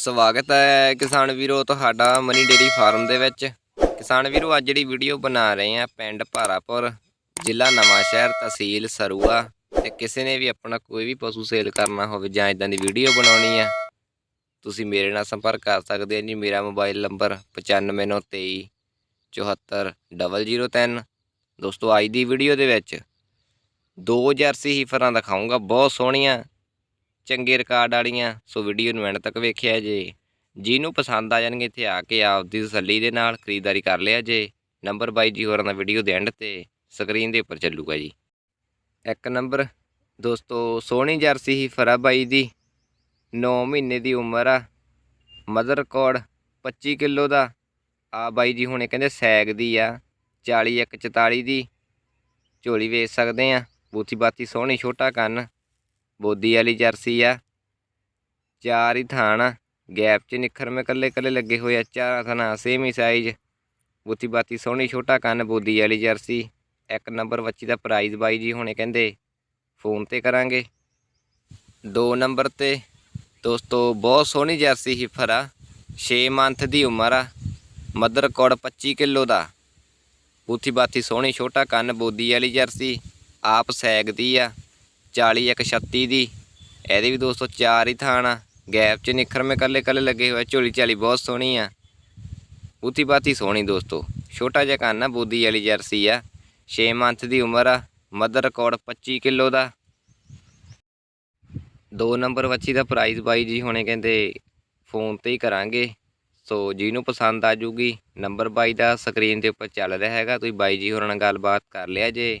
ਸਵਾਗਤ ਹੈ ਕਿਸਾਨ ਵੀਰੋ ਤੁਹਾਡਾ ਮਨੀ ਡੇਰੀ ਫਾਰਮ ਦੇ ਵਿੱਚ। ਕਿਸਾਨ ਵੀਰੋ, ਅੱਜ ਜਿਹੜੀ ਵੀਡੀਓ ਬਣਾ ਰਹੇ ਆ ਪਿੰਡ ਭਾਰਾਪੁਰ, ਜ਼ਿਲ੍ਹਾ ਨਵਾਂਸ਼ਹਿਰ ਤਹਿਸੀਲ ਸਰੂਆ। ਤੇ ਕਿਸੇ ਨੇ ਵੀ ਆਪਣਾ ਕੋਈ ਵੀ ਪਸ਼ੂ ਸੇਲ ਕਰਨਾ ਹੋਵੇ ਜਾਂ ਇਦਾਂ ਦੀ ਵੀਡੀਓ ਬਣਾਉਣੀ ਆ ਤੁਸੀਂ ਮੇਰੇ ਨਾਲ ਸੰਪਰਕ ਕਰ ਸਕਦੇ ਹੋ ਜੀ। ਮੇਰਾ ਮੋਬਾਈਲ ਨੰਬਰ 9593 74003 ਦੋਸਤੋ, ਅੱਜ ਦੀ ਵੀਡੀਓ ਦੇ ਵਿੱਚ ਦੋ ਜਰਸੀ ਹੀਫਰਾਂ ਦਿਖਾਉਂਗਾ ਬਹੁਤ ਸੋਹਣੀਆਂ। ਚੰਗੇ ਰਿਕਾਰਡ ਵਾਲੀਆਂ, ਸੋ ਵੀਡੀਓ ਨੂੰ ਐਂਡ ਤੱਕ ਵੇਖਿਆ ਜੇ। ਜਿਹਨੂੰ ਪਸੰਦ ਆ ਜਾਣਗੇ ਇੱਥੇ ਆ ਕੇ ਆਪਦੀ ਤਸੱਲੀ ਦੇ ਨਾਲ ਖਰੀਦਦਾਰੀ ਕਰ ਲਿਆ ਜੇ। ਨੰਬਰ ਬਾਈ ਜੀ ਹੋਰਾਂ ਦਾ ਵੀਡੀਓ ਦੇ ਐਂਡ ਤੇ ਸਕਰੀਨ ਦੇ ਉੱਪਰ ਚੱਲੂਗਾ ਜੀ। ਇੱਕ ਨੰਬਰ ਦੋਸਤੋ, ਸੋਹਣੀ ਜਰਸੀ ਹੀ ਫਰਾ ਬਾਈ ਦੀ। 9 ਮਹੀਨੇ ਦੀ ਉਮਰ ਆ। ਮਦਰ ਰਿਕਾਰਡ 25 ਕਿਲੋ ਦਾ। ਆ ਬਾਈ ਜੀ ਹੁਣੇ ਕਹਿੰਦੇ ਸੈਗ ਦੀ ਆ 40 ਇੱਕ 44 ਦੀ। ਝੋਲੀ ਵੇਚ ਸਕਦੇ ਆ। ਬੂਥੀ ਬਾਤੀ ਸੋਹਣੀ ਛੋਟਾ ਕੰਨ। ਬੋਦੀ ਵਾਲੀ ਜਰਸੀ ਆ। ਚਾਰ ਹੀ ਥਾਣ ਆ ਗੈਪ 'ਚ ਨਿਖਰ ਮੇ ਕੱਲੇ ਕੱਲੇ ਲੱਗੇ ਹੋਏ ਆ, ਚਾਰਾਂ ਥਾਣਾ ਸੇਮ ਹੀ ਸਾਈਜ਼ ਬੁੱਤੀ ਬਾਤੀ ਸੋਹਣੀ ਛੋਟਾ ਕੰਨ ਬੋਦੀ ਵਾਲੀ ਜਰਸੀ, ਇੱਕ ਨੰਬਰ ਬੱਚੀ ਦਾ ਪ੍ਰਾਈਜ਼ ਬਾਈ ਜੀ ਹੁਣੇ ਕਹਿੰਦੇ ਫੋਨ ਤੇ ਕਰਾਂਗੇ। ਦੋ ਨੰਬਰ ਤੇ, ਦੋਸਤੋ ਬਹੁਤ ਸੋਹਣੀ ਜਰਸੀ ਹਿਫਰ ਆ 6 ਮੰਥ ਦੀ ਉਮਰ ਆ, ਮਦਰ ਕੋੜ 25 ਕਿਲੋ ਦਾ। ਬੂਥੀ ਬਾਤੀ ਸੋਹਣੀ ਛੋਟਾ ਕੰਨ ਬੋਦੀ ਵਾਲੀ ਜਰਸੀ, ਆਪ ਸੈਗ ਦੀ ਆ। 40 ਇੱਕ 36 ਦੀ। ਇਹਦੇ ਵੀ ਦੋਸਤੋ ਚਾਰ ਹੀ ਥਾਣ ਆ। ਗੈਪ 'ਚ ਨਿਖਰ ਮੇ ਕੱਲੇ ਕੱਲੇ ਲੱਗੇ ਹੋਏ ਝੋਲੀ ਝਾਲੀ ਬਹੁਤ ਸੋਹਣੀ ਆ। ਬੂਥੀ ਬਾਤੀ ਸੋਹਣੀ ਦੋਸਤੋ। ਛੋਟਾ ਜਿਹਾ ਕੰਨ ਆ ਬੋਦੀ ਵਾਲੀ ਜਰਸੀ ਆ। 6 ਮੰਥ ਦੀ ਉਮਰ ਆ। ਮਦਰ ਰਿਕਾਰਡ 25 ਕਿਲੋ ਦਾ। ਦੋ ਨੰਬਰ ਵੱਛੀ ਦਾ ਪ੍ਰਾਈਸ ਬਾਈ ਜੀ ਹੁਣੇ ਕਹਿੰਦੇ ਫੋਨ ਤੇ ਹੀ ਕਰਾਂਗੇ। ਸੋ ਜਿਹਨੂੰ ਪਸੰਦ ਆ ਜੂਗੀ, ਨੰਬਰ ਬਾਈ ਦਾ ਸਕਰੀਨ ਦੇ ਉੱਪਰ ਚੱਲ ਰਿਹਾ ਹੈਗਾ। ਤੁਸੀਂ ਬਾਈ ਜੀ ਹੋਰਾਂ ਨਾਲ ਗੱਲਬਾਤ ਕਰ ਲਿਆ ਜੇ।